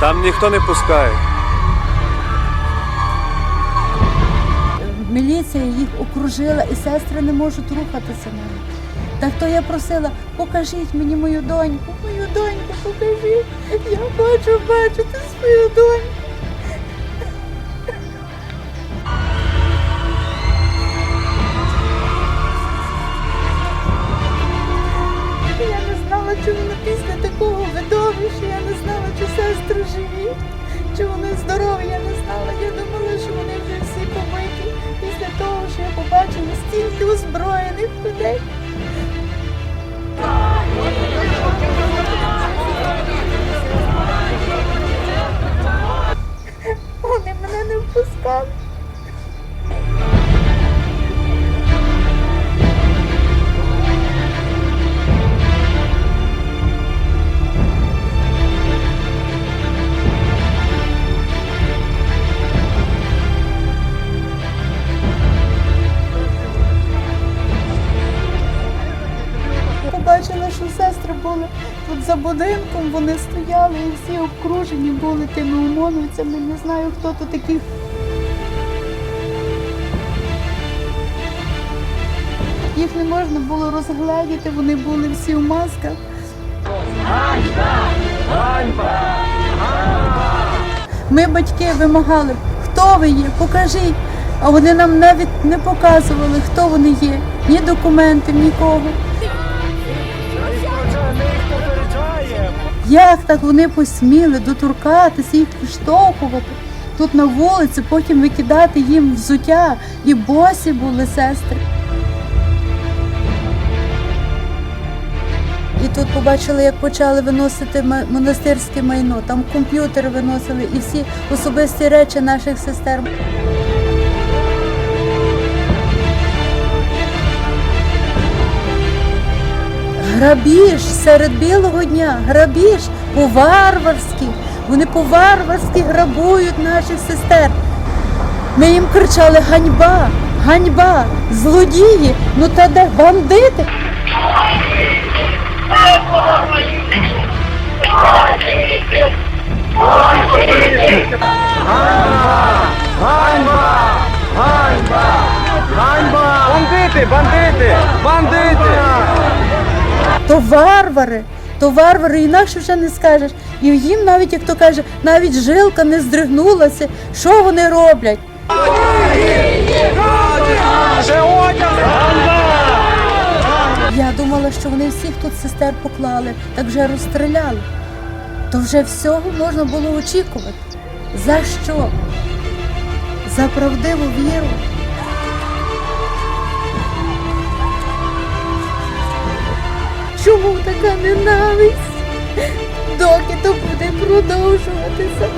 Там ніхто не пускає. Міліція їх окружила і сестри не можуть рухатися навіть. Так то я просила, покажіть мені мою доньку, мою доньку покажіть. Я бачу бачити свою доньку. Видовища, я не знала, чи сестри живі, чи вони здорові, я не знала. Я думала, що вони вже всі побиті після того, що я побачила стільки озброєних людей. Що були тут за будинком, вони стояли і всі обкружені були тими ОМОНовцями. Не знаю, хто тут таких. Їх не можна було розгледіти, вони були всі в масках. Ми, батьки, вимагали, хто ви є, покажіть. А вони нам навіть не показували, хто вони є, ні документів, нікого. Як так вони посміли доторкатися, їх підштовхувати тут на вулиці, потім викидати їм взуття, і босі були сестри. І тут побачили, як почали виносити монастирське майно. Там комп'ютери виносили і всі особисті речі наших сестер. Грабіж серед білого дня, грабіж по-варварськи. Вони по-варварськи грабують наших сестер. Ми їм кричали ганьба, ганьба, злодії, ну та де бандити. Ганьба! Ганьба! Ганьба! Ганьба! Бандити, бандити, бандити! То варвари, то варвари, інакше вже не скажеш. І їм навіть, як то каже, навіть жилка не здригнулася. Що вони роблять? Я думала, що вони всіх тут сестер поклали, так вже розстріляли. То вже всього можна було очікувати. За що? За правдиву віру. Чому така ненависть? Доки то буде продовжуватися?